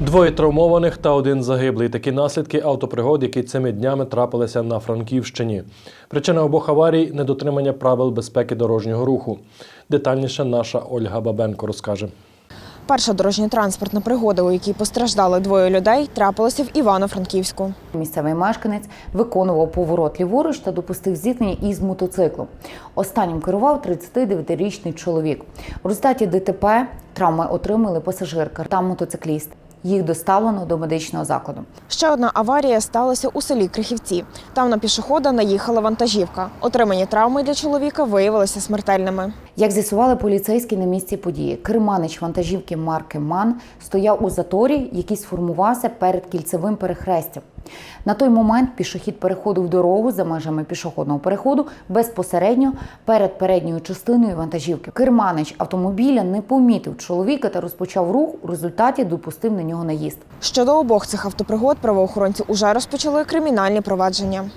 Двоє травмованих та один загиблий. Такі наслідки автопригод, які цими днями трапилися на Франківщині. Причина обох аварій недотримання правил безпеки дорожнього руху. Детальніше наша Ольга Бабенко розкаже. Перша дорожньо-транспортна пригода, у якій постраждали двоє людей, трапилася в Івано-Франківську. Місцевий мешканець виконував поворот ліворуч та допустив зіткнення із мотоциклом. Останнім керував 39-річний чоловік. У результаті ДТП травми отримали пасажирка та мотоцикліст. Їх доставлено до медичного закладу. Ще одна аварія сталася у селі Крихівці. Там на пішохода наїхала вантажівка. Отримані травми для чоловіка виявилися смертельними. Як з'ясували поліцейські на місці події, керманич вантажівки марки МАН стояв у заторі, який сформувався перед кільцевим перехрестям. На той момент пішохід переходив дорогу за межами пішохідного переходу безпосередньо перед передньою частиною вантажівки. Керманич автомобіля не помітив чоловіка та розпочав рух. У результаті допустив на нього наїзд. Щодо обох цих автопригод правоохоронці уже розпочали кримінальні провадження.